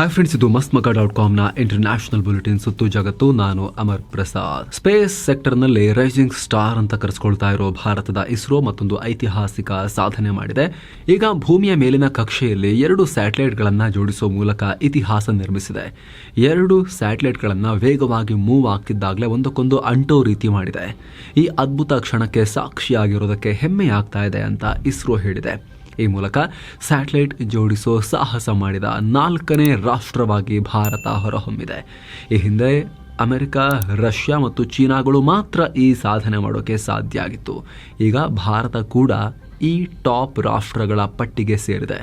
Hi friends ಇದು Mast dot ಕಾಮ್ನ international bulletin ಸುತ್ತು ಜಗತ್ತು. ನಾನು ಅಮರ್ ಪ್ರಸಾದ್. ಸ್ಪೇಸ್ ಸೆಕ್ಟರ್ನಲ್ಲಿ ರೈಸಿಂಗ್ ಸ್ಟಾರ್ ಅಂತ ಕರೆಸ್ಕೊಳ್ತಾ ಇರೋ ಭಾರತದ ಇಸ್ರೋ ಮತ್ತೊಂದು ಐತಿಹಾಸಿಕ ಸಾಧನೆ ಮಾಡಿದೆ. ಈಗ ಭೂಮಿಯ ಮೇಲಿನ ಕಕ್ಷೆಯಲ್ಲಿ ಎರಡು ಸ್ಯಾಟಲೈಟ್ಗಳನ್ನು ಜೋಡಿಸುವ ಮೂಲಕ ಇತಿಹಾಸ ನಿರ್ಮಿಸಿದೆ. ಎರಡು ಸ್ಯಾಟಲೈಟ್ಗಳನ್ನು ವೇಗವಾಗಿ ಮೂವ್ ಆಗ್ತಿದ್ದಾಗಲೇ ಒಂದಕ್ಕೊಂದು ಅಂಟೋ ರೀತಿ ಮಾಡಿದೆ. ಈ ಅದ್ಭುತ ಕ್ಷಣಕ್ಕೆ ಸಾಕ್ಷಿಯಾಗಿರೋದಕ್ಕೆ ಹೆಮ್ಮೆಯಾಗ್ತಾ ಇದೆ ಅಂತ ಇಸ್ರೋ ಹೇಳಿದೆ. ಈ ಮೂಲಕ ಸ್ಯಾಟಲೈಟ್ ಜೋಡಿಸೋ ಸಾಹಸ ಮಾಡಿದ ನಾಲ್ಕನೇ ರಾಷ್ಟ್ರವಾಗಿ ಭಾರತ ಹೊರಹೊಮ್ಮಿದೆ. ಈ ಹಿಂದೆ ಅಮೆರಿಕ, ರಷ್ಯಾ ಮತ್ತು ಚೀನಾಗಳು ಮಾತ್ರ ಈ ಸಾಧನೆ ಮಾಡೋಕ್ಕೆ ಸಾಧ್ಯ ಆಗಿತ್ತು. ಈಗ ಭಾರತ ಕೂಡ ಈ ಟಾಪ್ ರಾಷ್ಟ್ರಗಳ ಪಟ್ಟಿಗೆ ಸೇರಿದೆ.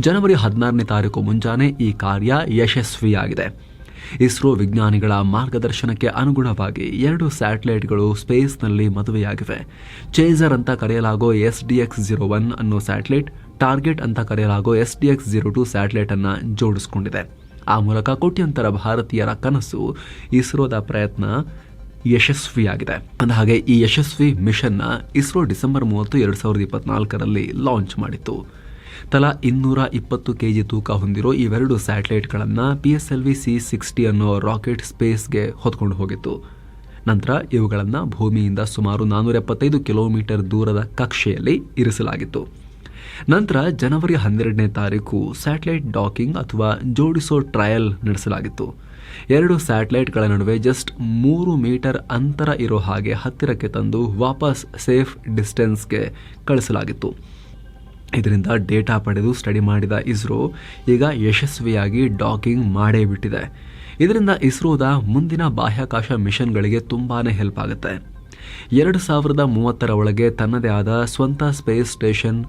ಜನವರಿ ಹದಿನಾರನೇ ತಾರೀಕು ಮುಂಜಾನೆ ಈ ಕಾರ್ಯ ಯಶಸ್ವಿಯಾಗಿದೆ. ಇಸ್ರೋ ವಿಜ್ಞಾನಿಗಳ ಮಾರ್ಗದರ್ಶನಕ್ಕೆ ಅನುಗುಣವಾಗಿ ಎರಡು ಸ್ಯಾಟಲೈಟ್ಗಳು ಸ್ಪೇಸ್ನಲ್ಲಿ ಮದುವೆಯಾಗಿವೆ. ಚೇಸರ್ ಅಂತ ಕರೆಯಲಾಗೋ S D X zero one ಅನ್ನೋ ಸ್ಯಾಟಲೈಟ್, ಟಾರ್ಗೆಟ್ ಅಂತ ಕರೆಯಲಾಗೋ S D X zero two satellite ಅನ್ನು ಜೋಡಿಸಿಕೊಂಡಿದೆ. ಆ ಮೂಲಕ ಕೋಟ್ಯಂತರ ಭಾರತೀಯರ ಕನಸು ಇಸ್ರೋದ ಪ್ರಯತ್ನ ಯಶಸ್ವಿಯಾಗಿದೆ. ಅಂದ ಹಾಗೆ ಈ ಯಶಸ್ವಿ ಮಿಷನ್ನ ಇಸ್ರೋ ಡಿಸೆಂಬರ್ ಮೂವತ್ತು, ಎರಡು ಸಾವಿರದ ಇಪ್ಪತ್ನಾಲ್ಕರಲ್ಲಿ ಲಾಂಚ್ ಮಾಡಿತ್ತು. ತಲಾ ಇನ್ನೂರ ಇಪ್ಪತ್ತು ಕೆಜಿ ತೂಕ ಹೊಂದಿರೋ ಇವೆರಡು ಸ್ಯಾಟಲೈಟ್ಗಳನ್ನು P S L V C sixty ಅನ್ನೋ ರಾಕೆಟ್ ಸ್ಪೇಸ್ಗೆ ಹೊತ್ಕೊಂಡು ಹೋಗಿತ್ತು. ನಂತರ ಇವುಗಳನ್ನು ಭೂಮಿಯಿಂದ ಸುಮಾರು ನಾನ್ನೂರ ಎಪ್ಪತ್ತೈದು ಕಿಲೋಮೀಟರ್ ದೂರದ ಕಕ್ಷೆಯಲ್ಲಿ ಇರಿಸಲಾಗಿತ್ತು. ನಂತರ ಜನವರಿ ಹನ್ನೆರಡನೇ ತಾರೀಕು ಸ್ಯಾಟಲೈಟ್ ಡಾಕಿಂಗ್ ಅಥವಾ ಜೋಡಿಸೋ ಟ್ರಯಲ್ ನಡೆಸಲಾಗಿತ್ತು. ಎರಡು ಸ್ಯಾಟಲೈಟ್ಗಳ ನಡುವೆ ಜಸ್ಟ್ ಮೂರು ಮೀಟರ್ ಅಂತರ ಇರೋ ಹಾಗೆ ಹತ್ತಿರಕ್ಕೆ ತಂದು ವಾಪಸ್ ಸೇಫ್ ಡಿಸ್ಟೆನ್ಸ್ಗೆ ಕಳಿಸಲಾಗಿತ್ತು. ಇದರಿಂದ ಡೇಟಾ ಪಡೆದು ಸ್ಟಡಿ ಮಾಡಿದ ಇಸ್ರೋ ಈಗ ಯಶಸ್ವಿಯಾಗಿ ಡಾಕಿಂಗ್ ಮಾಡೇ ಬಿಟ್ಟಿದೆ. ಇದರಿಂದ ಇಸ್ರೋದ ಮುಂದಿನ ಬಾಹ್ಯಾಕಾಶ ಮಿಷನ್ಗಳಿಗೆ ತುಂಬಾ ಹೆಲ್ಪ್ ಆಗುತ್ತೆ. ಎರಡು ಸಾವಿರದ ಮೂವತ್ತರ ಒಳಗೆ ತನ್ನದೇ ಆದ ಸ್ವಂತ ಸ್ಪೇಸ್ ಸ್ಟೇಷನ್,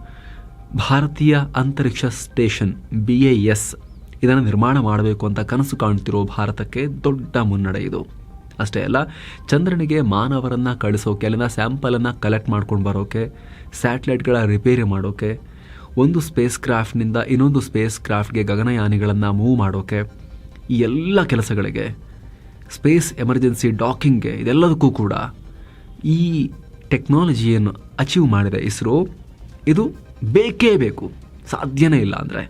ಭಾರತೀಯ ಅಂತರಿಕ್ಷ ಸ್ಟೇಷನ್, ಬಿ ಎ ಎಸ್, ಇದನ್ನು ನಿರ್ಮಾಣ ಮಾಡಬೇಕು ಅಂತ ಕನಸು ಕಾಣ್ತಿರೋ ಭಾರತಕ್ಕೆ ದೊಡ್ಡ ಮುನ್ನಡೆ ಇದು. ಅಷ್ಟೇ ಅಲ್ಲ, ಚಂದ್ರನಿಗೆ ಮಾನವರನ್ನು ಕಳಿಸೋಕೆ, ಅಲ್ಲಿನ ಸ್ಯಾಂಪಲನ್ನು ಕಲೆಕ್ಟ್ ಮಾಡ್ಕೊಂಡು ಬರೋಕೆ, ಸ್ಯಾಟಲೈಟ್ಗಳ ರಿಪೇರಿ ಮಾಡೋಕೆ ಒಂದು ಸ್ಪೇಸ್ ಕ್ರಾಫ್ಟ್ನಿಂದ ಇನ್ನೊಂದು ಸ್ಪೇಸ್ ಕ್ರಾಫ್ಟ್ಗೆ ಗಗನಯಾನಿಗಳನ್ನು ಮೂವ್ ಮಾಡೋಕೆ ಈ ಎಲ್ಲ ಕೆಲಸಗಳಿಗೆ ಸ್ಪೇಸ್ ಎಮರ್ಜೆನ್ಸಿ ಡಾಕಿಂಗ್ಗೆ ಇದೆಲ್ಲದಕ್ಕೂ ಕೂಡ ಈ ಟೆಕ್ನಾಲಜಿಯನ್ನು ಅಚೀವ್ ಮಾಡಿದೆ ಇಸ್ರೋ ಇದು ಬೇಕೇ ಬೇಕು. ಸಾಧ್ಯನೇ ಇಲ್ಲ ಅಂದರೆ.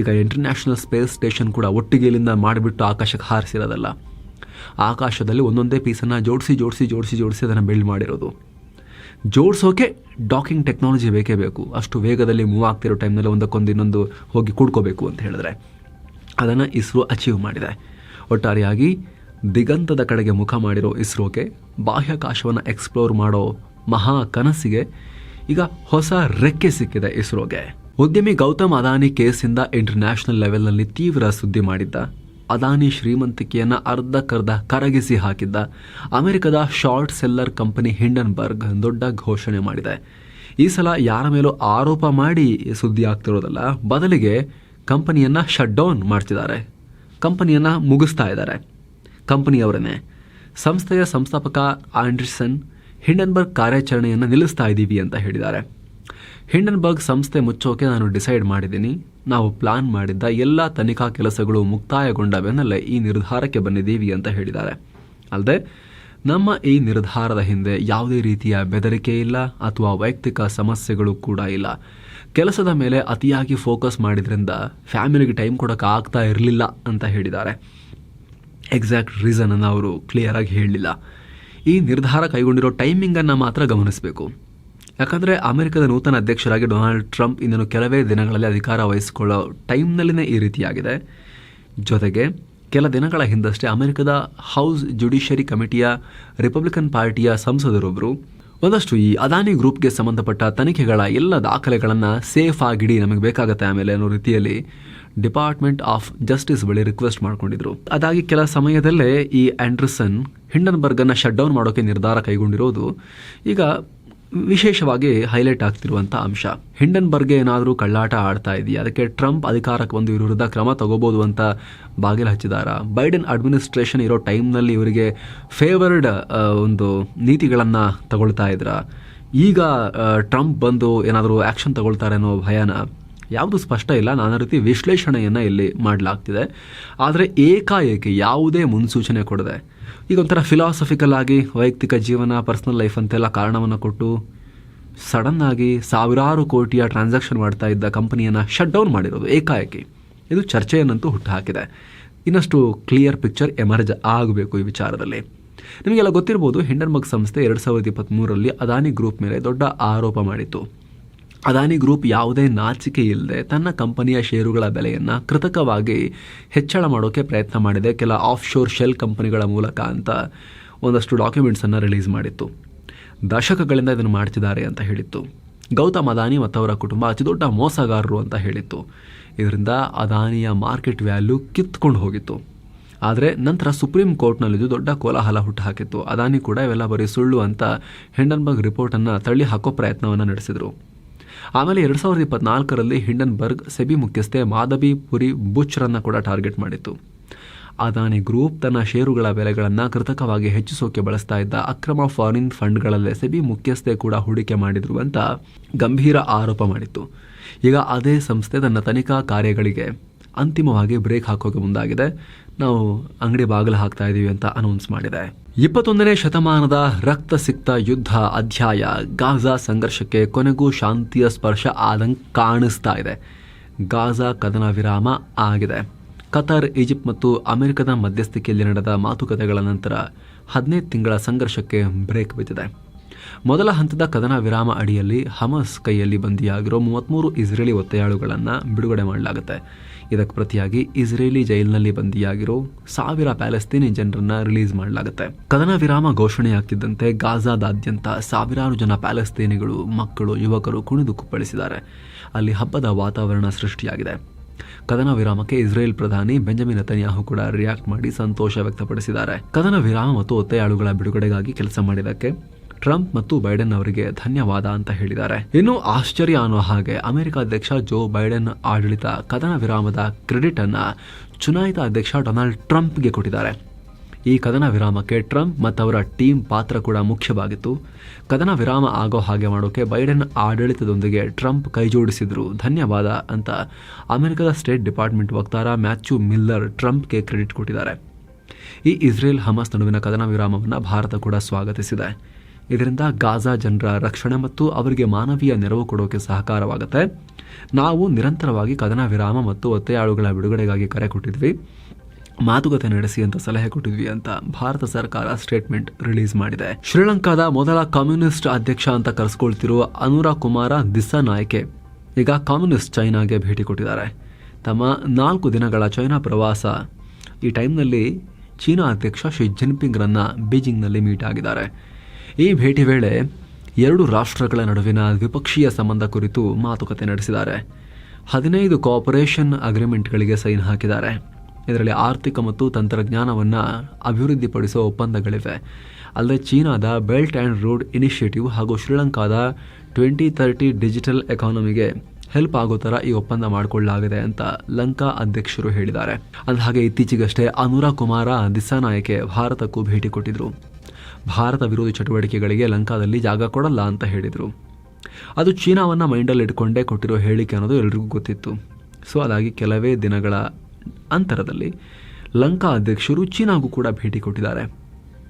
ಈಗ ಇಂಟರ್ನ್ಯಾಷನಲ್ ಸ್ಪೇಸ್ ಸ್ಟೇಷನ್ ಕೂಡ ಒಟ್ಟಿಗೆ ಇಲ್ಲಿಂದ ಮಾಡಿಬಿಟ್ಟು ಆಕಾಶಕ್ಕೆ ಹಾರಿಸಿರೋದಲ್ಲ. ಆಕಾಶದಲ್ಲಿ ಒಂದೊಂದೇ ಪೀಸನ್ನು ಜೋಡಿಸಿ ಜೋಡಿಸಿ ಜೋಡಿಸಿ ಜೋಡಿಸಿ ಅದನ್ನು ಬಿಲ್ಡ್ ಮಾಡಿರೋದು. ಜೋಡಿಸೋಕೆ ಡಾಕಿಂಗ್ ಟೆಕ್ನಾಲಜಿ ಬೇಕೇ ಬೇಕು. ಅಷ್ಟು ವೇಗದಲ್ಲಿ ಮೂವ್ ಆಗ್ತಿರೋ ಟೈಮ್ನಲ್ಲಿ ಒಂದಕ್ಕೊಂದು ಇನ್ನೊಂದು ಹೋಗಿ ಕೂಡ್ಕೋಬೇಕು ಅಂತ ಹೇಳಿದ್ರೆ ಅದನ್ನು ಇಸ್ರೋ ಅಚೀವ್ ಮಾಡಿದೆ. ಒಟ್ಟಾರೆಯಾಗಿ ದಿಗಂತದ ಕಡೆಗೆ ಮುಖ ಮಾಡಿರೋ ಇಸ್ರೋಗೆ ಬಾಹ್ಯಾಕಾಶವನ್ನು ಎಕ್ಸ್ಪ್ಲೋರ್ ಮಾಡೋ ಮಹಾ ಕನಸಿಗೆ ಈಗ ಹೊಸ ರೆಕ್ಕೆ ಸಿಕ್ಕಿದೆ ಇಸ್ರೋಗೆ. ಉದ್ಯಮಿ ಗೌತಮ್ ಅದಾನಿ ಕೇಸಿಂದ ಇಂಟರ್ನ್ಯಾಷನಲ್ ಲೆವೆಲ್ನಲ್ಲಿ ತೀವ್ರ ಸುದ್ದಿ ಮಾಡಿದ್ದ ಅದಾನಿ ಶ್ರೀಮಂತಿಕೆಯನ್ನು ಅರ್ಧಕ್ಕರ್ಧ ಕರಗಿಸಿ ಹಾಕಿದ್ದ. ಅಮೆರಿಕದ ಶಾರ್ಟ್ ಸೆಲ್ಲರ್ ಕಂಪನಿ ಹಿಂಡನ್ಬರ್ಗ್ ದೊಡ್ಡ ಘೋಷಣೆ ಮಾಡಿದೆ. ಈ ಸಲ ಯಾರ ಮೇಲೂ ಆರೋಪ ಮಾಡಿ ಸುದ್ದಿ ಆಗ್ತಿರೋದಲ್ಲ, ಬದಲಿಗೆ ಕಂಪನಿಯನ್ನು ಶಟ್ ಡೌನ್ ಮಾಡ್ತಿದ್ದಾರೆ. ಕಂಪನಿಯನ್ನು ಮುಗಿಸ್ತಾ ಇದ್ದಾರೆ. ಕಂಪನಿಯವರನ್ನೇ. ಸಂಸ್ಥೆಯ ಸಂಸ್ಥಾಪಕ ಆಂಡ್ರಿಸನ್, ಹಿಂಡನ್ಬರ್ಗ್ ಕಾರ್ಯಾಚರಣೆಯನ್ನು ನಿಲ್ಲಿಸ್ತಾ ಇದ್ದೀವಿ ಅಂತ ಹೇಳಿದ್ದಾರೆ. ಹಿಂಡನ್ಬರ್ಗ್ ಸಂಸ್ಥೆ ಮುಚ್ಚೋಕೆ ನಾನು ಡಿಸೈಡ್ ಮಾಡಿದ್ದೀನಿ. ನಾವು ಪ್ಲಾನ್ ಮಾಡಿದ್ದ ಎಲ್ಲ ತನಿಖಾ ಕೆಲಸಗಳು ಮುಕ್ತಾಯಗೊಂಡ ಬೆನ್ನಲ್ಲೇ ಈ ನಿರ್ಧಾರಕ್ಕೆ ಬಂದಿದ್ದೀವಿ ಅಂತ ಹೇಳಿದ್ದಾರೆ. ಅಲ್ಲದೆ, ನಮ್ಮ ಈ ನಿರ್ಧಾರದ ಹಿಂದೆ ಯಾವುದೇ ರೀತಿಯ ಬೆದರಿಕೆ ಇಲ್ಲ ಅಥವಾ ವೈಯಕ್ತಿಕ ಸಮಸ್ಯೆಗಳು ಕೂಡ ಇಲ್ಲ. ಕೆಲಸದ ಮೇಲೆ ಅತಿಯಾಗಿ ಫೋಕಸ್ ಮಾಡಿದ್ರಿಂದ ಫ್ಯಾಮಿಲಿಗೆ ಟೈಮ್ ಕೊಡೋಕೆ ಆಗ್ತಾ ಇರಲಿಲ್ಲ ಅಂತ ಹೇಳಿದ್ದಾರೆ. ಎಕ್ಸಾಕ್ಟ್ ರೀಸನನ್ನು ಅವರು ಕ್ಲಿಯರಾಗಿ ಹೇಳಲಿಲ್ಲ ಈ ನಿರ್ಧಾರ ಕೈಗೊಂಡಿರೋ ಟೈಮಿಂಗನ್ನು ಮಾತ್ರ ಗಮನಿಸಬೇಕು. ಯಾಕಂದರೆ ಅಮೆರಿಕದ ನೂತನ ಅಧ್ಯಕ್ಷರಾಗಿ ಡೊನಾಲ್ಡ್ ಟ್ರಂಪ್ ಇನ್ನೇನು ಕೆಲವೇ ದಿನಗಳಲ್ಲಿ ಅಧಿಕಾರ ವಹಿಸಿಕೊಳ್ಳೋ ಟೈಮ್ನಲ್ಲಿನೇ ಈ ರೀತಿಯಾಗಿದೆ. ಜೊತೆಗೆ ಕೆಲ ದಿನಗಳ ಹಿಂದಷ್ಟೇ ಅಮೆರಿಕದ ಹೌಸ್ ಜುಡಿಷರಿ ಕಮಿಟಿಯ ರಿಪಬ್ಲಿಕನ್ ಪಾರ್ಟಿಯ ಸಂಸದರೊಬ್ಬರು ಒಂದಷ್ಟು ಈ ಅದಾನಿ ಗ್ರೂಪ್ಗೆ ಸಂಬಂಧಪಟ್ಟ ತನಿಖೆಗಳ ಎಲ್ಲ ದಾಖಲೆಗಳನ್ನು ಸೇಫ್ ಆಗಿಡಿ ನಮಗೆ ಬೇಕಾಗುತ್ತೆ ಆಮೇಲೆ ಅನ್ನೋ ರೀತಿಯಲ್ಲಿ ಡಿಪಾರ್ಟ್ಮೆಂಟ್ ಆಫ್ ಜಸ್ಟಿಸ್ ಬಳಿ ರಿಕ್ವೆಸ್ಟ್ ಮಾಡಿಕೊಂಡಿದ್ರು. ಅದಾಗಿ ಕೆಲ ಸಮಯದಲ್ಲೇ ಈ ಆ್ಯಂಡ್ರಸನ್ ಹಿಂಡನ್ಬರ್ಗ್ ಅನ್ನ ಶಟ್ ಡೌನ್ ಮಾಡೋಕ್ಕೆ ನಿರ್ಧಾರ ಕೈಗೊಂಡಿರೋದು. ಈಗ ವಿಶೇಷವಾಗಿ ಹೈಲೈಟ್ ಆಗ್ತಿರುವಂಥ ಅಂಶ. ಹಿಂಡನ್ಬರ್ಗೆ ಏನಾದರೂ ಕಳ್ಳಾಟ ಆಡ್ತಾ ಇದೆಯಾ? ಅದಕ್ಕೆ ಟ್ರಂಪ್ ಅಧಿಕಾರಕ್ಕೆ ಬಂದು ಇವ್ರ ವಿರುದ್ಧ ಕ್ರಮ ತಗೋಬೋದು ಅಂತ ಬಾಗಿಲು ಹಚ್ಚಿದಾರ. ಬೈಡನ್ ಅಡ್ಮಿನಿಸ್ಟ್ರೇಷನ್ ಇರೋ ಟೈಮ್ನಲ್ಲಿ ಇವರಿಗೆ ಫೇವರ್ಡ್ ಒಂದು ನೀತಿಗಳನ್ನು ತಗೊಳ್ತಾ ಇದ್ರ. ಈಗ ಟ್ರಂಪ್ ಬಂದು ಏನಾದರೂ ಆ್ಯಕ್ಷನ್ ತಗೊಳ್ತಾರೆ ಅನ್ನೋ ಭಯನ ಯಾವುದು ಸ್ಪಷ್ಟ ಇಲ್ಲ. ನಾನಾ ರೀತಿ ವಿಶ್ಲೇಷಣೆಯನ್ನು ಇಲ್ಲಿ ಮಾಡಲಾಗ್ತಿದೆ. ಆದರೆ ಏಕಾಏಕಿ ಯಾವುದೇ ಮುನ್ಸೂಚನೆ ಕೊಡದೆ ಈಗ ಒಂಥರ ಫಿಲಾಸಫಿಕಲ್ ಆಗಿ, ವೈಯಕ್ತಿಕ ಜೀವನ ಪರ್ಸ್ನಲ್ ಲೈಫ್ ಅಂತೆಲ್ಲ ಕಾರಣವನ್ನು ಕೊಟ್ಟು ಸಡನ್ ಆಗಿ ಸಾವಿರಾರು ಕೋಟಿಯ ಟ್ರಾನ್ಸಾಕ್ಷನ್ ಮಾಡ್ತಾ ಇದ್ದ ಕಂಪನಿಯನ್ನು ಶಟ್ ಡೌನ್ ಮಾಡಿರೋದು ಏಕಾಏಕಿ. ಇದು ಚರ್ಚೆಯನ್ನಂತೂ ಹುಟ್ಟುಹಾಕಿದೆ. ಇನ್ನಷ್ಟು ಕ್ಲಿಯರ್ ಪಿಕ್ಚರ್ ಎಮರ್ಜ್ ಆಗಬೇಕು ಈ ವಿಚಾರದಲ್ಲಿ. ನಿಮಗೆಲ್ಲ ಗೊತ್ತಿರ್ಬೋದು ಹಿಂಡನ್ಬರ್ಗ್ ಸಂಸ್ಥೆ ಎರಡು ಸಾವಿರದ ಇಪ್ಪತ್ತ್ಮೂರರಲ್ಲಿ ಅದಾನಿ ಗ್ರೂಪ್ ಮೇಲೆ ದೊಡ್ಡ ಆರೋಪ ಮಾಡಿತ್ತು. ಅದಾನಿ ಗ್ರೂಪ್ ಯಾವುದೇ ನಾಚಿಕೆ ಇಲ್ಲದೆ ತನ್ನ ಕಂಪನಿಯ ಷೇರುಗಳ ಬೆಲೆಯನ್ನು ಕೃತಕವಾಗಿ ಹೆಚ್ಚಳ ಮಾಡೋಕ್ಕೆ ಪ್ರಯತ್ನ ಮಾಡಿದೆ. ಕೆಲ ಆಫ್ ಶೋರ್ ಶೆಲ್ ಕಂಪನಿಗಳ ಮೂಲಕ ಅಂತ ಒಂದಷ್ಟು ಡಾಕ್ಯುಮೆಂಟ್ಸನ್ನು ರಿಲೀಸ್ ಮಾಡಿತ್ತು. ದಶಕಗಳಿಂದ ಇದನ್ನು ಮಾಡ್ತಿದ್ದಾರೆ ಅಂತ ಹೇಳಿತ್ತು. ಗೌತಮ್ ಅದಾನಿ ಮತ್ತು ಅವರ ಕುಟುಂಬ ಅತಿದೊಡ್ಡ ಮೋಸಗಾರರು ಅಂತ ಹೇಳಿತ್ತು. ಇದರಿಂದ ಅದಾನಿಯ ಮಾರ್ಕೆಟ್ ವ್ಯಾಲ್ಯೂ ಕಿತ್ಕೊಂಡು ಹೋಗಿತ್ತು. ಆದರೆ ನಂತರ ಸುಪ್ರೀಂ ಕೋರ್ಟ್ನಲ್ಲಿದ್ದು ದೊಡ್ಡ ಕೋಲಾಹಲ ಹುಟ್ಟುಹಾಕಿತ್ತು. ಅದಾನಿ ಕೂಡ ಇವೆಲ್ಲ ಬರೀ ಸುಳ್ಳು ಅಂತ ಹಿಂಡನ್ಬರ್ಗ್ ರಿಪೋರ್ಟನ್ನು ತಳ್ಳಿ ಹಾಕೋ ಪ್ರಯತ್ನವನ್ನು ನಡೆಸಿದರು. ಆಮೇಲೆ ಎರಡು ಸಾವಿರದ ಇಪ್ಪತ್ನಾಲ್ಕರಲ್ಲಿ ಹಿಂಡನ್ಬರ್ಗ್ ಸೆಬಿ ಮುಖ್ಯಸ್ಥೆ ಮಾಧವಿ ಪುರಿ ಬುಚ್ರನ್ನು ಕೂಡ ಟಾರ್ಗೆಟ್ ಮಾಡಿತ್ತು. ಅದಾನಿ ಗ್ರೂಪ್ ತನ್ನ ಷೇರುಗಳ ಬೆಲೆಗಳನ್ನು ಕೃತಕವಾಗಿ ಹೆಚ್ಚಿಸೋಕೆ ಬಳಸ್ತಾ ಇದ್ದ ಅಕ್ರಮ ಫಾರಿನ್ ಫಂಡ್ಗಳಲ್ಲೇ ಸೆಬಿ ಮುಖ್ಯಸ್ಥೆ ಕೂಡ ಹೂಡಿಕೆ ಮಾಡಿದ್ರು ಅಂತ ಗಂಭೀರ ಆರೋಪ ಮಾಡಿತ್ತು. ಈಗ ಅದೇ ಸಂಸ್ಥೆ ತನ್ನ ತನಿಖಾ ಕಾರ್ಯಗಳಿಗೆ ಅಂತಿಮವಾಗಿ ಬ್ರೇಕ್ ಹಾಕೋಕೆ ಮುಂದಾಗಿದೆ. ನಾವು ಅಂಗಡಿ ಬಾಗಿಲು ಹಾಕ್ತಾ ಇದ್ದೀವಿ ಅಂತ ಅನೌನ್ಸ್ ಮಾಡಿದೆ. ಇಪ್ಪತ್ತೊಂದನೇ ಶತಮಾನದ ರಕ್ತ ಸಿಕ್ತ ಯುದ್ಧ ಅಧ್ಯಾಯ ಗಾಜಾ ಸಂಘರ್ಷಕ್ಕೆ ಕೊನೆಗೂ ಶಾಂತಿಯ ಸ್ಪರ್ಶ ಆದಂಗೆ ಕಾಣಿಸ್ತಾ ಇದೆ. ಗಾಜಾ ಕದನ ವಿರಾಮ ಆಗಿದೆ. ಕತಾರ್, ಈಜಿಪ್ಟ್ ಮತ್ತು ಅಮೆರಿಕದ ಮಧ್ಯಸ್ಥಿಕೆಯಲ್ಲಿ ನಡೆದ ಮಾತುಕತೆಗಳ ನಂತರ ಹದಿನೈದು ತಿಂಗಳ ಸಂಘರ್ಷಕ್ಕೆ ಬ್ರೇಕ್ ಬಿದ್ದಿದೆ. ಮೊದಲ ಹಂತದ ಕದನ ವಿರಾಮ ಅಡಿಯಲ್ಲಿ ಹಮಸ್ ಕೈಯಲ್ಲಿ ಬಂದಿಯಾಗಿರೋ ಮೂವತ್ತ್ಮೂರು ಇಸ್ರೇಲಿ ಒತ್ತೆಯಾಳುಗಳನ್ನು ಬಿಡುಗಡೆ ಮಾಡಲಾಗುತ್ತೆ. ಇದಕ್ಕೆ ಪ್ರತಿಯಾಗಿ ಇಸ್ರೇಲಿ ಜೈಲಿನಲ್ಲಿ ಬಂದಿಯಾಗಿರೋ ಸಾವಿರ ಪ್ಯಾಲೆಸ್ತೀನಿ ಜನರನ್ನ ರಿಲೀಸ್ ಮಾಡಲಾಗುತ್ತೆ. ಕದನ ವಿರಾಮ ಘೋಷಣೆಯಾಗ್ತಿದ್ದಂತೆ ಗಾಜಾದಾದ್ಯಂತ ಸಾವಿರಾರು ಜನ ಪ್ಯಾಲೆಸ್ತೀನಿಗಳು, ಮಕ್ಕಳು, ಯುವಕರು ಕುಣಿದು ಕುಪ್ಪಳಿಸಿದ್ದಾರೆ. ಅಲ್ಲಿ ಹಬ್ಬದ ವಾತಾವರಣ ಸೃಷ್ಟಿಯಾಗಿದೆ. ಕದನ ವಿರಾಮಕ್ಕೆ ಇಸ್ರೇಲ್ ಪ್ರಧಾನಿ ಬೆಂಜಮಿನ್ ನತನ್ಯಾಹು ಕೂಡ ರಿಯಾಕ್ಟ್ ಮಾಡಿ ಸಂತೋಷ ವ್ಯಕ್ತಪಡಿಸಿದ್ದಾರೆ. ಕದನ ವಿರಾಮ ಮತ್ತು ಒತ್ತೆಯಾಳುಗಳ ಬಿಡುಗಡೆಗಾಗಿ ಕೆಲಸ ಮಾಡಿದ್ದಕ್ಕೆ ಟ್ರಂಪ್ ಮತ್ತು ಬೈಡೆನ್ ಅವರಿಗೆ ಧನ್ಯವಾದ ಅಂತ ಹೇಳಿದ್ದಾರೆ. ಇನ್ನು ಆಶ್ಚರ್ಯ ಅನ್ನೋ ಹಾಗೆ ಅಮೆರಿಕ ಅಧ್ಯಕ್ಷ ಜೋ ಬೈಡೆನ್ ಆಡಳಿತ ಕದನ ವಿರಾಮದ ಕ್ರೆಡಿಟ್ ಅನ್ನ ಚುನಾಯಿತ ಅಧ್ಯಕ್ಷ ಡೊನಾಲ್ಡ್ ಟ್ರಂಪ್ಗೆ ಕೊಟ್ಟಿದ್ದಾರೆ. ಈ ಕದನ ವಿರಾಮಕ್ಕೆ ಟ್ರಂಪ್ ಮತ್ತು ಅವರ ಟೀಮ್ ಪಾತ್ರ ಕೂಡ ಮುಖ್ಯವಾಗಿತ್ತು. ಕದನ ವಿರಾಮ ಆಗೋ ಹಾಗೆ ಮಾಡೋಕೆ ಬೈಡೆನ್ ಆಡಳಿತದೊಂದಿಗೆ ಟ್ರಂಪ್ ಕೈಜೋಡಿಸಿದ್ರು ಧನ್ಯವಾದ ಅಂತ ಅಮೆರಿಕದ ಸ್ಟೇಟ್ ಡಿಪಾರ್ಟ್ಮೆಂಟ್ ವಕ್ತಾರ ಮ್ಯಾಥ್ಯೂ ಮಿಲ್ಲರ್ ಟ್ರಂಪ್ಗೆ ಕ್ರೆಡಿಟ್ ಕೊಟ್ಟಿದ್ದಾರೆ. ಈ ಇಸ್ರೇಲ್ ಹಮಾಸ್ ನಡುವಿನ ಕದನ ವಿರಾಮವನ್ನು ಭಾರತ ಕೂಡ ಸ್ವಾಗತಿಸಿದೆ. ಇದರಿಂದ ಗಾಜಾ ಜನರ ರಕ್ಷಣೆ ಮತ್ತು ಅವರಿಗೆ ಮಾನವೀಯ ನೆರವು ಕೊಡೋಕೆ ಸಹಕಾರವಾಗುತ್ತೆ. ನಾವು ನಿರಂತರವಾಗಿ ಕದನ ವಿರಾಮ ಮತ್ತು ಒತ್ತೆಯಾಳುಗಳ ಬಿಡುಗಡೆಗಾಗಿ ಕರೆ ಕೊಟ್ಟಿದ್ವಿ. ಮಾತುಕತೆ ನಡೆಸಿ ಅಂತ ಸಲಹೆ ಕೊಟ್ಟಿದ್ವಿ ಅಂತ ಭಾರತ ಸರ್ಕಾರ ಸ್ಟೇಟ್ಮೆಂಟ್ ರಿಲೀಸ್ ಮಾಡಿದೆ. ಶ್ರೀಲಂಕಾದ ಮೊದಲ ಕಮ್ಯುನಿಸ್ಟ್ ಅಧ್ಯಕ್ಷ ಅಂತ ಕರೆಸ್ಕೊಳ್ತಿರುವ ಅನುರಾ ಕುಮಾರ ದಿಸ್ಸಾನಾಯ್ಕೆ ಈಗ ಕಮ್ಯುನಿಸ್ಟ್ ಚೈನಾಗೆ ಭೇಟಿ ಕೊಟ್ಟಿದ್ದಾರೆ. ತಮ್ಮ ನಾಲ್ಕು ದಿನಗಳ ಚೈನಾ ಪ್ರವಾಸ ಈ ಟೈಮ್ನಲ್ಲಿ ಚೀನಾ ಅಧ್ಯಕ್ಷ ಶಿ ಜಿನ್ಪಿಂಗ್ರನ್ನ ಬೀಜಿಂಗ್ನಲ್ಲಿ ಮೀಟ್ ಆಗಿದ್ದಾರೆ. ಈ ಭೇಟಿ ವೇಳೆ ಎರಡು ರಾಷ್ಟ್ರಗಳ ನಡುವಿನ ದ್ವಿಪಕ್ಷೀಯ ಸಂಬಂಧ ಕುರಿತು ಮಾತುಕತೆ ನಡೆಸಿದ್ದಾರೆ. ಹದಿನೈದು ಕೋಆಪರೇಷನ್ ಅಗ್ರಿಮೆಂಟ್ಗಳಿಗೆ ಸೈನ್ ಹಾಕಿದ್ದಾರೆ. ಇದರಲ್ಲಿ ಆರ್ಥಿಕ ಮತ್ತು ತಂತ್ರಜ್ಞಾನವನ್ನು ಅಭಿವೃದ್ಧಿಪಡಿಸುವ ಒಪ್ಪಂದಗಳಿವೆ. ಅಲ್ಲದೆ ಚೀನಾದ ಬೆಲ್ಟ್ ಆ್ಯಂಡ್ ರೋಡ್ ಇನಿಷಿಯೇಟಿವ್ ಹಾಗೂ ಶ್ರೀಲಂಕಾದ ಟ್ವೆಂಟಿ ತರ್ಟಿ ಡಿಜಿಟಲ್ ಎಕಾನಮಿಗೆ ಹೆಲ್ಪ್ ಆಗೋ ಥರ ಈ ಒಪ್ಪಂದ ಮಾಡಿಕೊಳ್ಳಲಾಗಿದೆ ಅಂತ ಲಂಕಾ ಅಧ್ಯಕ್ಷರು ಹೇಳಿದ್ದಾರೆ. ಅಂದಹಾಗೆ ಇತ್ತೀಚೆಗಷ್ಟೇ ಅನುರಾ ಕುಮಾರ ದಿಸಾನಾಯಕೆ ಭಾರತಕ್ಕೂ ಭೇಟಿ ಕೊಟ್ಟಿದ್ರು. ಭಾರತ ವಿರೋಧಿ ಚಟುವಟಿಕೆಗಳಿಗೆ ಲಂಕಾದಲ್ಲಿ ಜಾಗ ಕೊಡಲ್ಲ ಅಂತ ಹೇಳಿದರು. ಅದು ಚೀನಾವನ್ನು ಮೈಂಡಲ್ಲಿ ಇಟ್ಕೊಂಡೇ ಕೊಟ್ಟಿರೋ ಹೇಳಿಕೆ ಅನ್ನೋದು ಎಲ್ರಿಗೂ ಗೊತ್ತಿತ್ತು. ಸೊ ಅದಾಗಿ ಕೆಲವೇ ದಿನಗಳ ಅಂತರದಲ್ಲಿ ಲಂಕಾ ಅಧ್ಯಕ್ಷರು ಚೀನಾಗೂ ಕೂಡ ಭೇಟಿ ಕೊಟ್ಟಿದ್ದಾರೆ.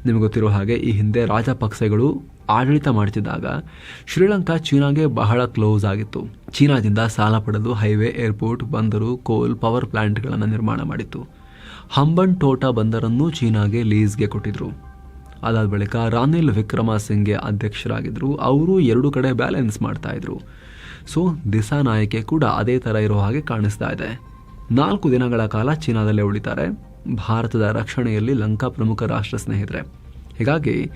ನಿಮಗೆ ಗೊತ್ತಿರೋ ಹಾಗೆ ಈ ಹಿಂದೆ ರಾಜಪಕ್ಸೆಗಳು ಆಡಳಿತ ಮಾಡ್ತಿದ್ದಾಗ ಶ್ರೀಲಂಕಾ ಚೀನಾಗೆ ಬಹಳ ಕ್ಲೋಸ್ ಆಗಿತ್ತು. ಚೀನಾದಿಂದ ಸಾಲ ಪಡೆದು ಹೈವೇ, ಏರ್ಪೋರ್ಟ್, ಬಂದರು, ಕೋಲ್, ಪವರ್ ಪ್ಲಾಂಟ್ಗಳನ್ನು ನಿರ್ಮಾಣ ಮಾಡಿತ್ತು. ಹಂಬನ್ ಟೋಟಾ ಬಂದರನ್ನು ಚೀನಾಗೆ ಲೀಸ್ಗೆ ಕೊಟ್ಟಿದ್ರು. ಅದಾದ ಬಳಿಕ ರಾನಿಲ್ ವಿಕ್ರಮ ಸಿಂಘೆ ಅಧ್ಯಕ್ಷರಾಗಿದ್ದರು ಅವರು ಎರಡು ಕಡೆ ಬ್ಯಾಲೆನ್ಸ್ ಮಾಡ್ತಾ ಇದ್ರು. ಸೊ, ದಿಸಾ ನಾಯಕೆ ಕೂಡ ಅದೇ ಥರ ಇರೋ ಹಾಗೆ ಕಾಣಿಸ್ತಾ ಇದೆ. ನಾಲ್ಕು ದಿನಗಳ ಕಾಲ ಚೀನಾದಲ್ಲೇ ಉಳಿತಾರೆ. ಭಾರತದ ರಕ್ಷಣೆಯಲ್ಲಿ ಲಂಕಾ ಪ್ರಮುಖ ರಾಷ್ಟ್ರ ಸ್ನೇಹಿತರೆ. ಹೀಗಾಗಿ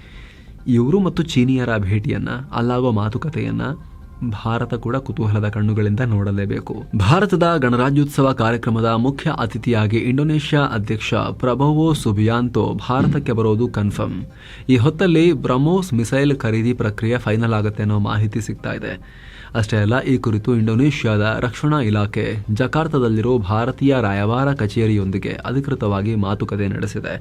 ಇವರು ಮತ್ತು ಚೀನಿಯರ ಭೇಟಿಯನ್ನು, ಅಲ್ಲಾಗೋ ಮಾತುಕತೆಯನ್ನು ಭಾರತ ಕೂಡ ಕುತೂಹಲದ ಕಣ್ಣುಗಳಿಂದ ನೋಡಲೇಬೇಕು. ಭಾರತದ ಗಣರಾಜ್ಯೋತ್ಸವ ಕಾರ್ಯಕ್ರಮದ ಮುಖ್ಯ ಅತಿಥಿಯಾಗಿ ಇಂಡೋನೇಷ್ಯಾ ಅಧ್ಯಕ್ಷ ಪ್ರಭವೋ ಸುಬಿಯಾಂತೋ ಭಾರತಕ್ಕೆ ಬರೋದು ಕನ್ಫರ್ಮ್. ಈ ಹೊತ್ತಲ್ಲಿ ಬ್ರಹ್ಮೋಸ್ ಮಿಸೈಲ್ ಖರೀದಿ ಪ್ರಕ್ರಿಯೆ ಫೈನಲ್ ಆಗುತ್ತೆ ಅನ್ನೋ ಮಾಹಿತಿ ಸಿಗ್ತಾ ಇದೆ. ಅಷ್ಟೇ ಅಲ್ಲ, ಈ ಕುರಿತು ಇಂಡೋನೇಷ್ಯಾದ ರಕ್ಷಣಾ ಇಲಾಖೆ ಜಕಾರ್ತದಲ್ಲಿರೋ ಭಾರತೀಯ ರಾಯಭಾರ ಕಚೇರಿಯೊಂದಿಗೆ ಅಧಿಕೃತವಾಗಿ ಮಾತುಕತೆ ನಡೆಸಿದೆ.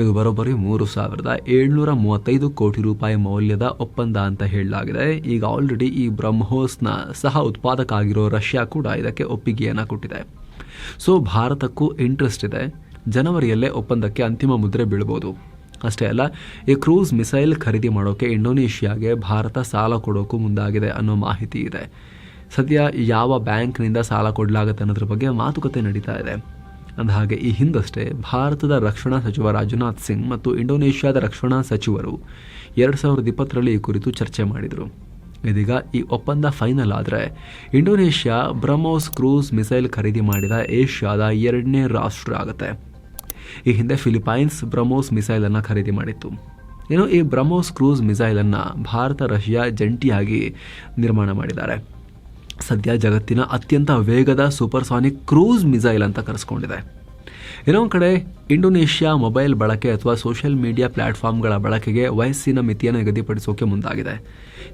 ಇದು ಬರೋಬ್ಬರಿ ಮೂರು ಸಾವಿರದ ಏಳ್ನೂರ ಮೂವತ್ತೈದು ಕೋಟಿ ರೂಪಾಯಿ ಮೌಲ್ಯದ ಒಪ್ಪಂದ ಅಂತ ಹೇಳಲಾಗಿದೆ. ಈಗ ಆಲ್ರೆಡಿ ಈ ಬ್ರಹ್ಮೋಸ್ನ ಸಹ ಉತ್ಪಾದಕ ಆಗಿರೋ ರಷ್ಯಾ ಕೂಡ ಇದಕ್ಕೆ ಒಪ್ಪಿಗೆಯನ್ನು ಕೊಟ್ಟಿದೆ. ಸೊ ಭಾರತಕ್ಕೂ ಇಂಟ್ರೆಸ್ಟ್ ಇದೆ. ಜನವರಿಯಲ್ಲೇ ಒಪ್ಪಂದಕ್ಕೆ ಅಂತಿಮ ಮುದ್ರೆ ಬೀಳ್ಬೋದು. ಅಷ್ಟೇ ಅಲ್ಲ, ಈ ಕ್ರೂಸ್ ಮಿಸೈಲ್ ಖರೀದಿ ಮಾಡೋಕ್ಕೆ ಇಂಡೋನೇಷ್ಯಾಗೆ ಭಾರತ ಸಾಲ ಕೊಡೋಕ್ಕೂ ಮುಂದಾಗಿದೆ ಅನ್ನೋ ಮಾಹಿತಿ ಇದೆ. ಸದ್ಯ ಯಾವ ಬ್ಯಾಂಕ್ನಿಂದ ಸಾಲ ಕೊಡಲಾಗುತ್ತೆ ಅನ್ನೋದ್ರ ಬಗ್ಗೆ ಮಾತುಕತೆ ನಡೀತಾ ಇದೆ. ಅಂದಹಾಗೆ, ಈ ಹಿಂದಷ್ಟೇ ಭಾರತದ ರಕ್ಷಣಾ ಸಚಿವ ರಾಜನಾಥ್ ಸಿಂಗ್ ಮತ್ತು ಇಂಡೋನೇಷ್ಯಾದ ರಕ್ಷಣಾ ಸಚಿವರು ಎರಡು ಸಾವಿರದ ಇಪ್ಪತ್ತರಲ್ಲಿ ಈ ಕುರಿತು ಚರ್ಚೆ ಮಾಡಿದರು. ಇದೀಗ ಈ ಒಪ್ಪಂದ ಫೈನಲ್ ಆದರೆ, ಇಂಡೋನೇಷ್ಯಾ ಬ್ರಹ್ಮೋಸ್ ಕ್ರೂಸ್ ಮಿಸೈಲ್ ಖರೀದಿ ಮಾಡಿದ ಏಷ್ಯಾದ ಎರಡನೇ ರಾಷ್ಟ್ರ ಆಗುತ್ತೆ. ಈ ಹಿಂದೆ ಫಿಲಿಪೈನ್ಸ್ ಬ್ರಹ್ಮೋಸ್ ಮಿಸೈಲನ್ನು ಖರೀದಿ ಮಾಡಿತ್ತು. ಇನ್ನು ಈ ಬ್ರಹ್ಮೋಸ್ ಕ್ರೂಸ್ ಮಿಸೈಲನ್ನು ಭಾರತ, ರಷ್ಯಾ ಜಂಟಿಯಾಗಿ ನಿರ್ಮಾಣ ಮಾಡಿದ್ದಾರೆ. ಸದ್ಯ ಜಗತ್ತಿನ ಅತ್ಯಂತ ವೇಗದ ಸೂಪರ್ಸಾನಿಕ್ ಕ್ರೂಸ್ ಮಿಸೈಲ್ ಅಂತ ಕರೆಸ್ಕೊಂಡಿದೆ. ಇನ್ನೊಂದು ಕಡೆ ಇಂಡೋನೇಷ್ಯಾ ಮೊಬೈಲ್ ಬಳಕೆ ಅಥವಾ ಸೋಷಿಯಲ್ ಮೀಡಿಯಾ ಪ್ಲಾಟ್ಫಾರ್ಮ್ಗಳ ಬಳಕೆಗೆ ವಯಸ್ಸಿನ ಮಿತಿಯನ್ನು ನಿಗದಿಪಡಿಸೋಕೆ ಮುಂದಾಗಿದೆ.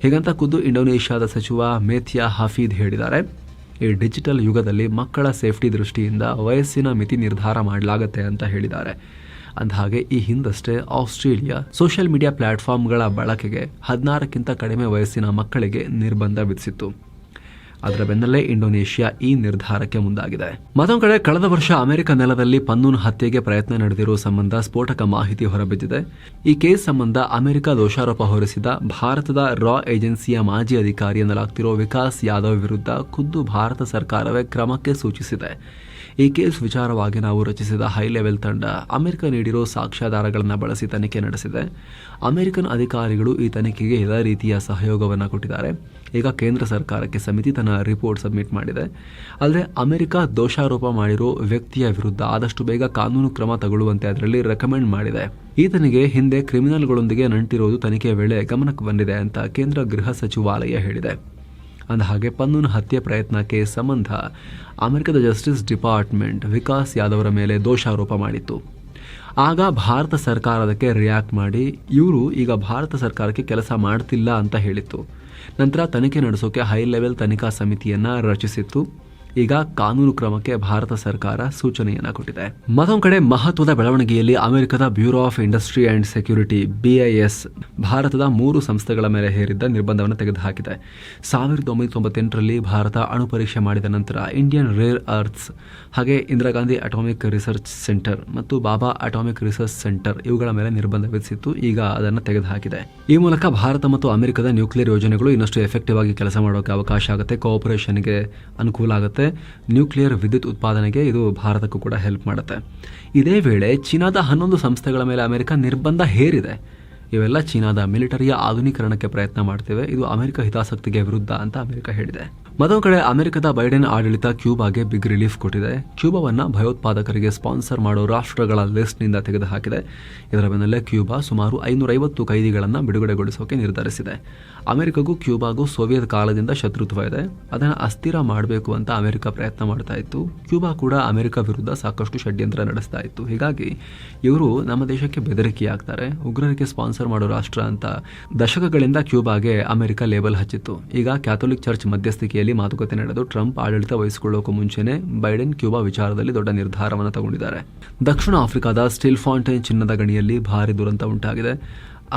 ಹೀಗಂತ ಖುದ್ದು ಇಂಡೋನೇಷ್ಯಾದ ಸಚಿವ ಮೇಥಿಯಾ ಹಫೀದ್ ಹೇಳಿದ್ದಾರೆ. ಈ ಡಿಜಿಟಲ್ ಯುಗದಲ್ಲಿ ಮಕ್ಕಳ ಸೇಫ್ಟಿ ದೃಷ್ಟಿಯಿಂದ ವಯಸ್ಸಿನ ಮಿತಿ ನಿರ್ಧಾರ ಮಾಡಲಾಗತ್ತೆ ಅಂತ ಹೇಳಿದ್ದಾರೆ. ಅಂದಹಾಗೆ ಈ ಹಿಂದಷ್ಟೇ ಆಸ್ಟ್ರೇಲಿಯಾ ಸೋಷಿಯಲ್ ಮೀಡಿಯಾ ಪ್ಲಾಟ್ಫಾರ್ಮ್ಗಳ ಬಳಕೆಗೆ ಹದಿನಾರಕ್ಕಿಂತ ಕಡಿಮೆ ವಯಸ್ಸಿನ ಮಕ್ಕಳಿಗೆ ನಿರ್ಬಂಧ ವಿಧಿಸಿತ್ತು. ಅದರ ಬೆನ್ನಲ್ಲೇ ಇಂಡೋನೇಷ್ಯಾ ಈ ನಿರ್ಧಾರಕ್ಕೆ ಮುಂದಾಗಿದೆ. ಮತ್ತೊಂದು ಕಡೆ, ಕಳೆದ ವರ್ಷ ಅಮೆರಿಕ ನೆಲದಲ್ಲಿ ಪನ್ನೂನ್ ಹತ್ಯೆಗೆ ಪ್ರಯತ್ನ ನಡೆದಿರುವ ಸಂಬಂಧ ಸ್ಫೋಟಕ ಮಾಹಿತಿ ಹೊರಬಿದ್ದಿದೆ. ಈ ಕೇಸ್ ಸಂಬಂಧ ಅಮೆರಿಕ ದೋಷಾರೋಪ ಹೊರಿಸಿದ ಭಾರತದ ರಾ ಏಜೆನ್ಸಿಯ ಮಾಜಿ ಅಧಿಕಾರಿ ಎನ್ನಲಾಗ್ತಿರೋ ವಿಕಾಸ್ ಯಾದವ್ ವಿರುದ್ಧ ಖುದ್ದು ಭಾರತ ಸರ್ಕಾರವೇ ಕ್ರಮಕ್ಕೆ ಸೂಚಿಸಿದೆ. ಈ ಕೇಸ್ ವಿಚಾರವಾಗಿ ನಾವು ರಚಿಸಿದ ಹೈ ಲೆವೆಲ್ ತಂಡ ಅಮೆರಿಕ ನೀಡಿರೋ ಸಾಕ್ಷ್ಯಾಧಾರಗಳನ್ನು ಬಳಸಿ ತನಿಖೆ ನಡೆಸಿದೆ. ಅಮೆರಿಕನ್ ಅಧಿಕಾರಿಗಳು ಈ ತನಿಖೆಗೆ ಎಲ್ಲ ರೀತಿಯ ಸಹಯೋಗವನ್ನು ಕೊಟ್ಟಿದ್ದಾರೆ. ಈಗ ಕೇಂದ್ರ ಸರ್ಕಾರಕ್ಕೆ ಸಮಿತಿ ತನ್ನ ರಿಪೋರ್ಟ್ ಸಬ್ಮಿಟ್ ಮಾಡಿದೆ. ಅಲ್ಲದೆ ಅಮೆರಿಕ ದೋಷಾರೋಪ ಮಾಡಿರೋ ವ್ಯಕ್ತಿಯ ವಿರುದ್ಧ ಆದಷ್ಟು ಬೇಗ ಕಾನೂನು ಕ್ರಮ ತಗೊಳ್ಳುವಂತೆ ಅದರಲ್ಲಿ ರೆಕಮೆಂಡ್ ಮಾಡಿದೆ. ಈತನಿಗೆ ಹಿಂದೆ ಕ್ರಿಮಿನಲ್ಗಳೊಂದಿಗೆ ನಂಟಿರೋದು ತನಿಖೆ ವೇಳೆ ಗಮನಕ್ಕೆ ಬಂದಿದೆ ಅಂತ ಕೇಂದ್ರ ಗೃಹ ಸಚಿವಾಲಯ ಹೇಳಿದೆ. ಅಂದಹಾಗೆ ಪನ್ನೂನ್ ಹತ್ಯೆ ಪ್ರಯತ್ನಕ್ಕೆ ಸಂಬಂಧ ಅಮೆರಿಕದ ಜಸ್ಟಿಸ್ ಡಿಪಾರ್ಟ್ಮೆಂಟ್ ವಿಕಾಸ್ ಯಾದವರ ಮೇಲೆ ದೋಷಾರೋಪ ಮಾಡಿತ್ತು. ಆಗ ಭಾರತ ಸರ್ಕಾರ ಅದಕ್ಕೆ ರಿಯಾಕ್ಟ್ ಮಾಡಿ, ಇವರು ಈಗ ಭಾರತ ಸರ್ಕಾರಕ್ಕೆ ಕೆಲಸ ಮಾಡ್ತಿಲ್ಲ ಅಂತ ಹೇಳಿತ್ತು. ನಂತರ ತನಿಖೆ ನಡೆಸೋಕೆ ಹೈ ಲೆವೆಲ್ ತನಿಖಾ ಸಮಿತಿಯನ್ನು ರಚಿಸಿತ್ತು. ಈಗ ಕಾನೂನು ಕ್ರಮಕ್ಕೆ ಭಾರತ ಸರ್ಕಾರ ಸೂಚನೆಯನ್ನ ಕೊಟ್ಟಿದೆ. ಮತ್ತೊಂದು ಕಡೆ ಮಹತ್ವದ ಬೆಳವಣಿಗೆಯಲ್ಲಿ ಅಮೆರಿಕದ bureau of industry and security BIS ಭಾರತದ ಮೂರು ಸಂಸ್ಥೆಗಳ ಮೇಲೆ ಹೇರಿದ್ದ ನಿರ್ಬಂಧವನ್ನು ತೆಗೆದುಹಾಕಿದೆ. ಸಾವಿರದ ಒಂಬೈನೂರ ತೊಂಬತ್ತೆಂಟರಲ್ಲಿ ಭಾರತ ಅಣು ಪರೀಕ್ಷೆ ಮಾಡಿದ ನಂತರ ಇಂಡಿಯನ್ ರೇರ್ ಅರ್ಥ್ಸ್ ಹಾಗೆ Indira Gandhi atomic research centre ಮತ್ತು ಬಾಬಾ ಅಟಾಮಿಕ್ ರಿಸರ್ಚ್ ಸೆಂಟರ್ ಇವುಗಳ ಮೇಲೆ ನಿರ್ಬಂಧ ವಿಧಿಸಿತ್ತು. ಈಗ ಅದನ್ನು ತೆಗೆದುಹಾಕಿದೆ. ಈ ಮೂಲಕ ಭಾರತ ಮತ್ತು ಅಮೆರಿಕದ ನ್ಯೂಕ್ಲಿಯರ್ ಯೋಜನೆಗಳು ಇನ್ನಷ್ಟು ಎಫೆಕ್ಟಿವ್ ಆಗಿ ಕೆಲಸ ಮಾಡೋಕೆ ಅವಕಾಶ ಆಗುತ್ತೆ ಕೋಆಪರೇಷನ್ಗೆ ಅನುಕೂಲ ಆಗುತ್ತೆ. ನ್ಯೂಕ್ಲಿಯರ್ ವಿದ್ಯುತ್ ಉತ್ಪಾದನೆಗೆ ಇದು ಭಾರತಕ್ಕೂ ಕೂಡ ಹೆಲ್ಪ್ ಮಾಡುತ್ತೆ. ಇದೇ ವೇಳೆ ಚೀನಾದ ಹನ್ನೊಂದು ಸಂಸ್ಥೆಗಳ ಮೇಲೆ ಅಮೆರಿಕ ನಿರ್ಬಂಧ ಹೇರಿದೆ. ಇವೆಲ್ಲ ಚೀನಾದ ಮಿಲಿಟರಿಯ ಆಧುನೀಕರಣಕ್ಕೆ ಪ್ರಯತ್ನ ಮಾಡ್ತೇವೆ. ಇದು ಅಮೆರಿಕ ಹಿತಾಸಕ್ತಿಗೆ ವಿರುದ್ಧ ಅಂತ ಅಮೆರಿಕ ಹೇಳಿದೆ. ಮತ್ತೊಂದು ಕಡೆ, ಅಮೆರಿಕದ ಬೈಡೆನ್ ಆಡಳಿತ ಕ್ಯೂಬಾಗೆ ಬಿಗ್ ರಿಲೀಫ್ ಕೊಟ್ಟಿದೆ. ಕ್ಯೂಬಾವನ್ನ ಭಯೋತ್ಪಾದಕರಿಗೆ ಸ್ಪಾನ್ಸರ್ ಮಾಡೋ ರಾಷ್ಟ್ರಗಳ ಲಿಸ್ಟ್ನಿಂದ ತೆಗೆದುಹಾಕಿದೆ. ಇದರ ಬೆನ್ನಲ್ಲೇ ಕ್ಯೂಬಾ ಸುಮಾರು ಐನೂರೈವತ್ತು ಕೈದಿಗಳನ್ನು ಬಿಡುಗಡೆಗೊಳಿಸೋಕೆ ನಿರ್ಧರಿಸಿದೆ. ಅಮೆರಿಕಗೂ ಕ್ಯೂಬಾಗೂ ಸೋವಿಯತ್ ಕಾಲದಿಂದ ಶತ್ರುತ್ವ ಇದೆ. ಅದನ್ನು ಅಸ್ಥಿರ ಮಾಡಬೇಕು ಅಂತ ಅಮೆರಿಕ ಪ್ರಯತ್ನ ಮಾಡ್ತಾ ಇತ್ತು. ಕ್ಯೂಬಾ ಕೂಡ ಅಮೆರಿಕ ವಿರುದ್ಧ ಸಾಕಷ್ಟು ಷಡ್ಯಂತ್ರ ನಡೆಸ್ತಾ ಇತ್ತು. ಹೀಗಾಗಿ ಇವರು ನಮ್ಮ ದೇಶಕ್ಕೆ ಬೆದರಿಕೆಯಾಗ್ತಾರೆ. ಉಗ್ರರಿಗೆ ಸ್ಪಾನ್ಸರ್ ಮಾಡೋ ರಾಷ್ಟ್ರ ಅಂತ ದಶಕಗಳಿಂದ ಕ್ಯೂಬಾಗೆ ಅಮೆರಿಕ ಲೇಬಲ್ ಹಚ್ಚಿತ್ತು. ಈಗ ಕ್ಯಾಥೋಲಿಕ್ ಚರ್ಚ್ ಮಧ್ಯಸ್ಥಿಕೆಯಲ್ಲಿ ಮಾತುಕತೆ ನಡೆದು ಟ್ರಂಪ್ ಆಡಳಿತ ವಹಿಸಿಕೊಳ್ಳೋಕೆ ಮುಂಚೆನೆ ಬೈಡೆನ್ ಕ್ಯೂಬಾ ವಿಚಾರದಲ್ಲಿ ದೊಡ್ಡ ನಿರ್ಧಾರವನ್ನು ತಗೊಂಡಿದ್ದಾರೆ. ದಕ್ಷಿಣ ಆಫ್ರಿಕಾದ ಸ್ಟಿಲ್ ಫಾಂಟೈನ್ ಚಿನ್ನದ ಗಣಿಯಲ್ಲಿ ಭಾರಿ ದುರಂತ ಉಂಟಾಗಿದೆ.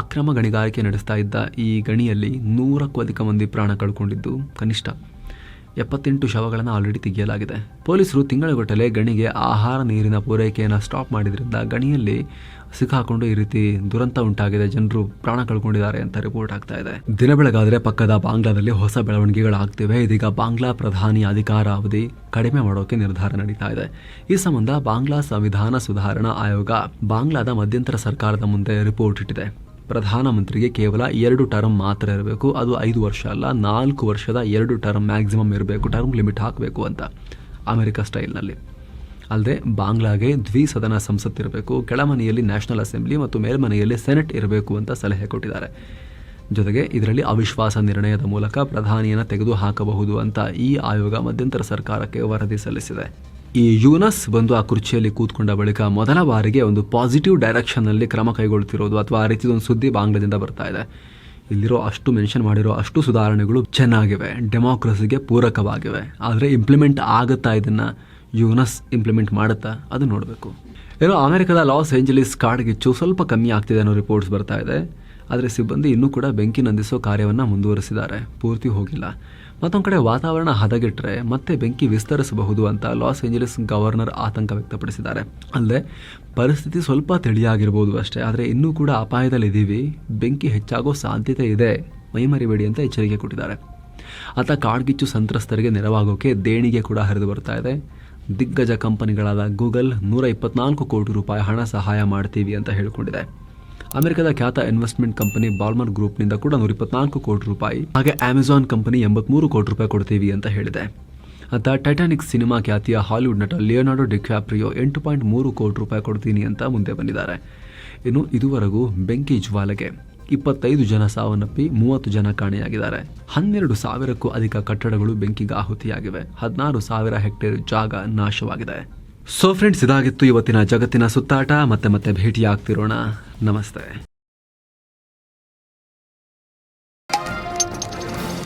ಅಕ್ರಮ ಗಣಿಗಾರಿಕೆ ನಡೆಸ್ತಾ ಇದ್ದ ಈ ಗಣಿಯಲ್ಲಿ ನೂರಕ್ಕೂ ಅಧಿಕ ಮಂದಿ ಪ್ರಾಣ ಕಳ್ಕೊಂಡಿದ್ದು ಕನಿಷ್ಠ ಎಪ್ಪತ್ತೆಂಟು ಶವಗಳನ್ನು ಆಲ್ರೆಡಿ ತೆಗೆಯಲಾಗಿದೆ. ಪೊಲೀಸರು ತಿಂಗಳಗಟ್ಟಲೆ ಗಣಿಗೆ ಆಹಾರ ನೀರಿನ ಪೂರೈಕೆಯನ್ನು ಸ್ಟಾಪ್ ಮಾಡಿದ್ರಿಂದ ಗಣಿಯಲ್ಲಿ ಸಿಕ್ಕಾಕೊಂಡು ಈ ರೀತಿ ದುರಂತ ಉಂಟಾಗಿದೆ. ಜನರು ಪ್ರಾಣ ಕಳ್ಕೊಂಡಿದ್ದಾರೆ ಅಂತ ರಿಪೋರ್ಟ್ ಆಗ್ತಾ ಇದೆ. ದಿನ ಬೆಳಗಾದ್ರೆ ಪಕ್ಕದ ಬಾಂಗ್ಲಾದಲ್ಲಿ ಹೊಸ ಬೆಳವಣಿಗೆಗಳಾಗ್ತಿವೆ. ಇದೀಗ ಬಾಂಗ್ಲಾ ಪ್ರಧಾನಿ ಅಧಿಕಾರ ಅವಧಿ ಕಡಿಮೆ ಮಾಡೋಕೆ ನಿರ್ಧಾರ ನಡೀತಾ ಇದೆ. ಈ ಸಂಬಂಧ ಬಾಂಗ್ಲಾ ಸಂವಿಧಾನ ಸುಧಾರಣಾ ಆಯೋಗ ಬಾಂಗ್ಲಾದ ಮಧ್ಯಂತರ ಸರ್ಕಾರದ ಮುಂದೆ ರಿಪೋರ್ಟ್ ಇಟ್ಟಿದೆ. ಪ್ರಧಾನಮಂತ್ರಿಗೆ ಕೇವಲ ಎರಡು ಟರ್ಮ್ ಮಾತ್ರ ಇರಬೇಕು. ಅದು ಐದು ವರ್ಷ ಅಲ್ಲ, ನಾಲ್ಕು ವರ್ಷದ ಎರಡು ಟರ್ಮ್ ಮ್ಯಾಕ್ಸಿಮಮ್ ಇರಬೇಕು. ಟರ್ಮ್ ಲಿಮಿಟ್ ಹಾಕಬೇಕು ಅಂತ ಅಮೆರಿಕ ಸ್ಟೈಲ್ನಲ್ಲಿ ಅಲ್ಲದೆ ಬಾಂಗ್ಲಾಗೆ ದ್ವಿಸದನ ಸಂಸತ್ ಇರಬೇಕು, ಕೆಳಮನೆಯಲ್ಲಿ ನ್ಯಾಷನಲ್ ಅಸೆಂಬ್ಲಿ ಮತ್ತು ಮೇಲ್ಮನೆಯಲ್ಲಿ ಸೆನೆಟ್ ಇರಬೇಕು ಅಂತ ಸಲಹೆ ಕೊಟ್ಟಿದ್ದಾರೆ. ಜೊತೆಗೆ ಇದರಲ್ಲಿ ಅವಿಶ್ವಾಸ ನಿರ್ಣಯದ ಮೂಲಕ ಪ್ರಧಾನಿಯನ್ನು ತೆಗೆದು ಹಾಕಬಹುದು ಅಂತ ಈ ಆಯೋಗ ಮಧ್ಯಂತರ ಸರ್ಕಾರಕ್ಕೆ ವರದಿ ಸಲ್ಲಿಸಿದೆ. ಈ ಯೂನಸ್ ಬಂದು ಆ ಕುರ್ಚಿಯಲ್ಲಿ ಕೂತ್ಕೊಂಡ ಬಳಿಕ ಮೊದಲ ಬಾರಿಗೆ ಒಂದು ಪಾಸಿಟಿವ್ ಡೈರೆಕ್ಷನ್ನಲ್ಲಿ ಕ್ರಮ ಕೈಗೊಳ್ತಿರೋದು ಅಥವಾ ಆ ರೀತಿಯ ಒಂದು ಸುದ್ದಿ ಬಾಂಗ್ಲಾದಿಂದ ಬರ್ತಾ ಇದೆ. ಇಲ್ಲಿರೋ ಅಷ್ಟು ಮೆನ್ಷನ್ ಮಾಡಿರೋ ಅಷ್ಟು ಸುಧಾರಣೆಗಳು ಚೆನ್ನಾಗಿವೆ, ಡೆಮೋಕ್ರಸಿಗೆ ಪೂರಕವಾಗಿವೆ. ಆದರೆ ಇಂಪ್ಲಿಮೆಂಟ್ ಆಗುತ್ತಾ ಇದನ್ನು ಯೂನಸ್ ಇಂಪ್ಲಿಮೆಂಟ್ ಮಾಡುತ್ತಾ ಅದು ನೋಡಬೇಕು. ಏನೋ ಅಮೆರಿಕದ ಲಾಸ್ ಏಂಜಲೀಸ್ ಕಾಡ್ಗಿಚ್ಚು ಸ್ವಲ್ಪ ಕಮ್ಮಿ ಆಗ್ತಿದೆ ಅನ್ನೋ ರಿಪೋರ್ಟ್ಸ್ ಬರ್ತಾ ಇದೆ. ಆದರೆ ಸಿಬ್ಬಂದಿ ಇನ್ನೂ ಕೂಡ ಬೆಂಕಿ ನಂದಿಸೋ ಕಾರ್ಯವನ್ನು ಮುಂದುವರಿಸಿದ್ದಾರೆ. ಪೂರ್ತಿ ಹೋಗಿಲ್ಲ. ಮತ್ತೊಂದು ಕಡೆ ವಾತಾವರಣ ಹದಗೆಟ್ಟರೆ ಮತ್ತೆ ಬೆಂಕಿ ವಿಸ್ತರಿಸಬಹುದು ಅಂತ ಲಾಸ್ ಏಂಜಲೀಸ್ ಗವರ್ನರ್ ಆತಂಕ ವ್ಯಕ್ತಪಡಿಸಿದ್ದಾರೆ. ಅಲ್ಲದೆ ಪರಿಸ್ಥಿತಿ ಸ್ವಲ್ಪ ತಿಳಿಯಾಗಿರ್ಬೋದು ಅಷ್ಟೇ. ಆದರೆ ಇನ್ನೂ ಕೂಡ ಅಪಾಯದಲ್ಲಿದ್ದೀವಿ. ಬೆಂಕಿ ಹೆಚ್ಚಾಗೋ ಸಾಧ್ಯತೆ ಇದೆ. ಮೈಮರಿಬೇಡಿ ಅಂತ ಎಚ್ಚರಿಕೆ ಕೊಟ್ಟಿದ್ದಾರೆ. ಆತ ಕಾಡ್ಗಿಚ್ಚು ಸಂತ್ರಸ್ತರಿಗೆ ನೆರವಾಗೋಕೆ ದೇಣಿಗೆ ಕೂಡ ಹರಿದು ಬರ್ತಾ ಇದೆ. ದಿಗ್ಗಜ ಕಂಪನಿಗಳಾದ ಗೂಗಲ್ ನೂರ ಇಪ್ಪತ್ನಾಲ್ಕು ಕೋಟಿ ರೂಪಾಯಿ ಹಣ ಸಹಾಯ ಮಾಡ್ತೀವಿ ಅಂತ ಹೇಳಿಕೊಂಡಿದೆ. ಅಮೆರಿಕದ ಖ್ಯಾತ ಇನ್ವೆಸ್ಟ್ಮೆಂಟ್ ಕಂಪನಿ ಬಾಲ್ಮರ್ ಗ್ರೂಪ್ನಿಂದ ಕೂಡ ನೂರ ಇಪ್ಪತ್ನಾಲ್ಕು ಕೋಟಿ ರೂಪಾಯಿ, ಹಾಗೆ ಅಮೆಜಾನ್ ಕಂಪನಿ ಎಂಬತ್ಮೂರು ಕೋಟಿ ರೂಪಾಯಿ ಕೊಡ್ತೀವಿ ಅಂತ ಹೇಳಿದೆ. ಅಂತ ಟೈಟಾನಿಕ್ ಸಿನಿಮಾ ಖ್ಯಾತಿಯ ಹಾಲಿವುಡ್ ನಟ ಲಿಯೋನಾರ್ಡೋ ಡಿಕ್ಯಾಪ್ರಿಯೋ ಎಂಟು ಪಾಯಿಂಟ್ ಮೂರು ಕೋಟಿ ರೂಪಾಯಿ ಕೊಡ್ತೀನಿ ಅಂತ ಮುಂದೆ ಬಂದಿದ್ದಾರೆ. ಇನ್ನು ಇದುವರೆಗೂ ಬೆಂಕಿ ಜ್ವಾಲೆಗೆ ಇಪ್ಪತ್ತೈದು ಜನ ಸಾವನ್ನಪ್ಪಿ ಮೂವತ್ತು ಜನ ಕಾಣೆಯಾಗಿದ್ದಾರೆ. ಹನ್ನೆರಡು ಸಾವಿರಕ್ಕೂ ಅಧಿಕ ಕಟ್ಟಡಗಳು ಬೆಂಕಿಗೆ ಆಹುತಿಯಾಗಿವೆ. ಹದಿನಾರು ಸಾವಿರ ಹೆಕ್ಟೇರ್ ಜಾಗ ನಾಶವಾಗಿದೆ. ಸೊ ಫ್ರೆಂಡ್ಸ್, ಇದಾಗಿತ್ತು ಇವತ್ತಿನ ಜಗತ್ತಿನ ಸುತ್ತಾಟ. ಮತ್ತೆ ಮತ್ತೆ ಭೇಟಿಯಾಗ್ತಿರೋಣ. ನಮಸ್ತೆ.